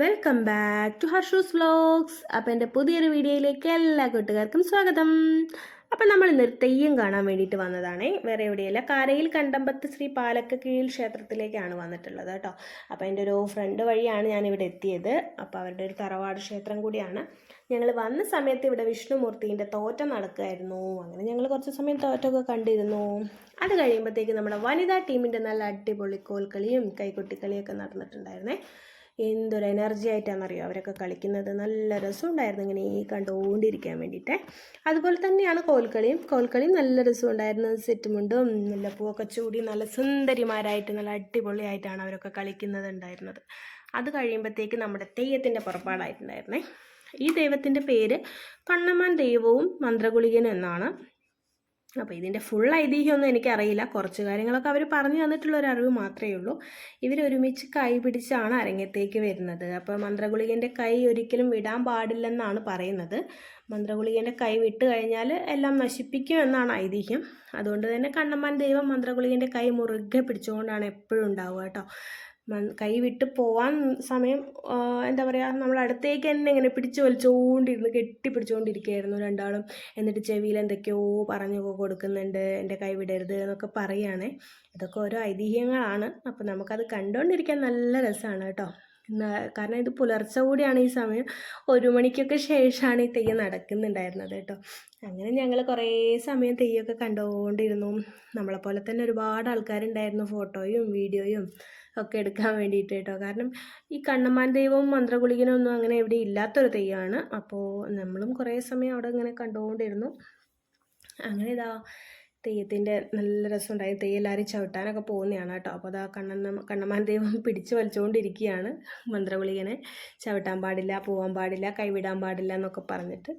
Welcome back to Harshu's vlogs appam എന്റെ പുതിയൊരു വീഡിയോയിലേക്ക് എല്ലാ കൂട്ടുകാർക്കും സ്വാഗതം. അപ്പം നമ്മൾ ഇന്നൊരു തെയ്യം കാണാൻ വേണ്ടിയിട്ട് വന്നതാണേ. വേറെ എവിടെയല്ല കാരയിൽ കണ്ടമ്പത്ത് ശ്രീ പാലക്ക കീഴിൽ ക്ഷേത്രത്തിലേക്കാണ് വന്നിട്ടുള്ളത് കേട്ടോ. അപ്പോൾ എന്റെ ഒരു ഫ്രണ്ട് വഴിയാണ് ഞാനിവിടെ എത്തിയത്. അപ്പോൾ അവരുടെ ഒരു തറവാട് ക്ഷേത്രം കൂടിയാണ്. ഞങ്ങൾ വന്ന സമയത്ത് ഇവിടെ വിഷ്ണുമൂർത്തിന്റെ തോറ്റം നടക്കുമായിരുന്നു അങ്ങനെ ഞങ്ങൾ കുറച്ച് സമയം തോറ്റമൊക്കെ കണ്ടിരുന്നു. അത് കഴിയുമ്പോഴത്തേക്ക് നമ്മുടെ വനിതാ ടീമിന്റെ നല്ല അടിപൊളി കോൽക്കളിയും കൈകൊട്ടിക്കളിയൊക്കെ നടന്നിട്ടുണ്ടായിരുന്നേ. എന്തൊരു എനർജി ആയിട്ടാണെന്നറിയോ അവരൊക്കെ കളിക്കുന്നത്? നല്ല രസമുണ്ടായിരുന്നു ഇങ്ങനെ ഈ കണ്ടുകൊണ്ടിരിക്കാൻ വേണ്ടിയിട്ട്. അതുപോലെ തന്നെയാണ് കോൽക്കളിയും കോൽക്കളിയും നല്ല രസമുണ്ടായിരുന്നു. സെറ്റുമുണ്ടും നല്ല പൂവൊക്കെ ചൂടി നല്ല സുന്ദരിമാരായിട്ട് നല്ല അടിപൊളിയായിട്ടാണ് അവരൊക്കെ കളിക്കുന്നത് ഉണ്ടായിരുന്നത്. അത് കഴിയുമ്പോഴത്തേക്ക് നമ്മുടെ തെയ്യത്തിന്റെ പുറപ്പാടായിട്ടുണ്ടായിരുന്നേ. ഈ ദൈവത്തിന്റെ പേര് കണ്ണമാൻ ദൈവവും മന്ത്രഗുളികനും എന്നാണ്. അപ്പോൾ ഇതിന്റെ ഫുൾ ഐതിഹ്യമൊന്നും എനിക്കറിയില്ല. കുറച്ച് കാര്യങ്ങളൊക്കെ അവർ പറഞ്ഞു തന്നിട്ടുള്ള ഒരു അറിവ് മാത്രമേ ഉള്ളൂ. ഇവരൊരുമിച്ച് കൈ പിടിച്ചാണ് അരങ്ങത്തേക്ക് വരുന്നത്. അപ്പോൾ മന്ത്രഗുളികന്റെ കൈ ഒരിക്കലും വിടാൻ പാടില്ലെന്നാണ് പറയുന്നത്. മന്ത്രഗുളികന്റെ കൈ വിട്ട് കഴിഞ്ഞാൽ എല്ലാം നശിപ്പിക്കും എന്നാണ് ഐതിഹ്യം. അതുകൊണ്ട് തന്നെ കണ്ണമ്മാൻ ദൈവം മന്ത്രഗുളികന്റെ കൈ മുറുകെ പിടിച്ചുകൊണ്ടാണ് എപ്പോഴും ഉണ്ടാവുക കേട്ടോ. കൈ വിട്ട് പോവാൻ സമയം എന്താ പറയുക നമ്മൾ അടുത്തേക്ക് തന്നെ ഇങ്ങനെ പിടിച്ചു വലിച്ചുകൊണ്ടിരുന്ന് കെട്ടിപ്പിടിച്ചുകൊണ്ടിരിക്കുകയായിരുന്നു രണ്ടാളും. എന്നിട്ട് ചെവിയിൽ എന്തൊക്കെയോ പറഞ്ഞു കൊടുക്കുന്നുണ്ട് എന്റെ കൈ വിടരുത് എന്നൊക്കെ പറയുകയാണേ ഇതൊക്കെ ഓരോ ഐതിഹ്യങ്ങളാണ്. അപ്പോൾ നമുക്കത് കണ്ടുകൊണ്ടിരിക്കാൻ നല്ല രസമാണ് കേട്ടോ. കാരണം ഇത് പുലർച്ച കൂടിയാണ് ഈ സമയം. ഒരു മണിക്കൊക്കെ ശേഷമാണ് ഈ തെയ്യം നടക്കുന്നുണ്ടായിരുന്നത് കേട്ടോ. അങ്ങനെ ഞങ്ങൾ കുറേ സമയം തെയ്യമൊക്കെ കണ്ടുകൊണ്ടിരുന്നു നമ്മളെപ്പോലെ തന്നെ ഒരുപാട് ആൾക്കാരുണ്ടായിരുന്നു ഫോട്ടോയും വീഡിയോയും ഒക്കെ എടുക്കാൻ വേണ്ടിയിട്ട് കേട്ടോ. കാരണം ഈ കണ്ണമാൻ ദൈവവും മന്ത്രഗുളികനൊന്നും അങ്ങനെ എവിടെ ഇല്ലാത്തൊരു തെയ്യമാണ് അപ്പോൾ നമ്മളും കുറേ സമയം അവിടെ ഇങ്ങനെ കണ്ടുകൊണ്ടിരുന്നു അങ്ങനെ ഇതാ തെയ്യത്തിന്റെ നല്ല രസമുണ്ടായി. തെയ്യം എല്ലാവരും ചവിട്ടാനൊക്കെ പോകുന്നതാണ് കേട്ടോ. അപ്പോൾ അതാ കണ്ണന്ന കണ്ണമാൻ ദൈവം പിടിച്ച് വലിച്ചുകൊണ്ടിരിക്കുകയാണ് മന്ത്രവിളികനെ ചവിട്ടാൻ പാടില്ല പോകാൻ പാടില്ല കൈവിടാൻ പാടില്ല എന്നൊക്കെ പറഞ്ഞിട്ട്.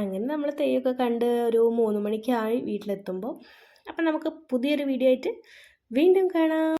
അങ്ങനെ നമ്മൾ തെയ്യമൊക്കെ കണ്ട് ഒരു മൂന്ന് മണിക്കായി വീട്ടിലെത്തുമ്പോൾ. അപ്പം നമുക്ക് പുതിയൊരു വീഡിയോ ആയിട്ട് വീണ്ടും കാണാം.